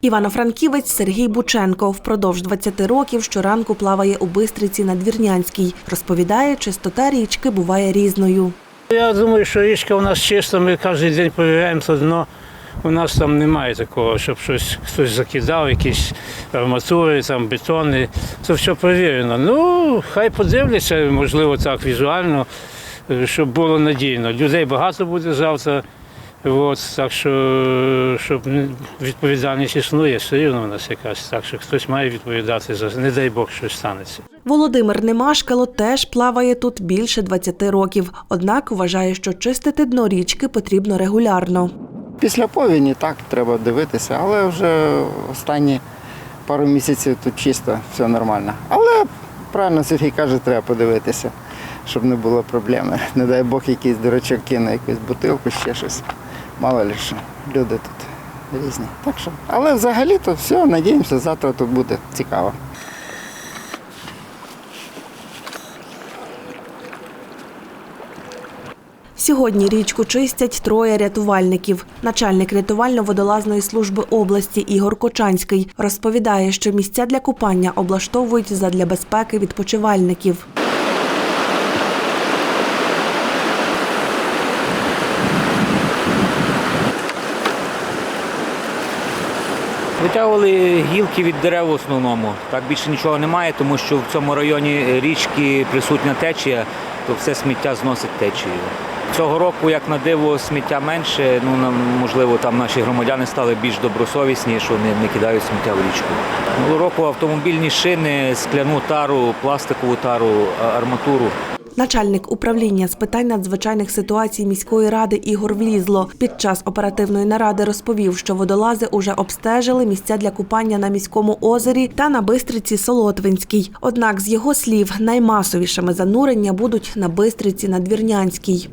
Івано-Франківець Сергій Бученко впродовж 20 років щоранку плаває у Бистриці на Двірнянській. Розповідає, чистота річки буває різною. Я думаю, що річка у нас чиста, ми кожен день перевіряємо це дно. У нас там немає такого, щоб щось хтось закидав, якісь арматури, там бетони. Це все перевірено. Ну, хай подивляться, можливо, так візуально, е, щоб було надійно. Людей багато буде завтра. От, так що щоб відповідальність існує, все рівно у нас якась. Так що хтось має відповідати за не дай Бог, щось станеться. Володимир Немашкало теж плаває тут більше 20 років. Однак вважає, що чистити дно річки потрібно регулярно. Після повені так треба дивитися, але вже останні пару місяців тут чисто, все нормально. Але правильно Сергій каже, треба подивитися, щоб не було проблеми. Не дай Бог якийсь дурачок кине якусь бутилку, ще щось. Мало ли що, люди тут різні. Так що, але взагалі то все, надіємося, завтра тут буде цікаво. Сьогодні річку чистять троє рятувальників. Начальник рятувально-водолазної служби області Ігор Кочанський розповідає, що місця для купання облаштовують задля безпеки відпочивальників. Витягували гілки від дерев в основному. Так більше нічого немає, тому що в цьому районі річки присутня течія, то все сміття зносить течією. Цього року, як на диво, сміття менше. Ну можливо там наші громадяни стали більш добросовісні, що не, не кидають сміття в річку. Минулого року автомобільні шини, скляну тару, пластикову тару, арматуру. Начальник управління з питань надзвичайних ситуацій міської ради Ігор Влізло під час оперативної наради розповів, що водолази уже обстежили місця для купання на міському озері та на Бистриці Солотвинській. Однак, з його слів, наймасовішими занурення будуть на Бистриці на Двірнянській.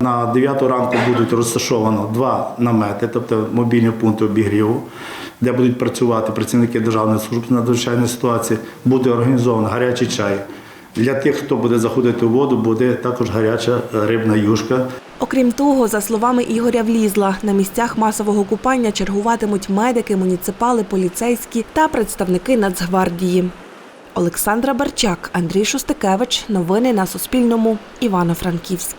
На 9 ранку будуть розташовано два намети, тобто мобільні пункти обігріву, де будуть працювати працівники Державної служби надзвичайної ситуації. Буде організовано гарячий чай. Для тих, хто буде заходити у воду, буде також гаряча рибна юшка. Окрім того, за словами Ігоря Влізла, на місцях масового купання чергуватимуть медики, муніципали, поліцейські та представники Нацгвардії. Олександра Барчак, Андрій Шустикевич. Новини на Суспільному. Івано-Франківськ.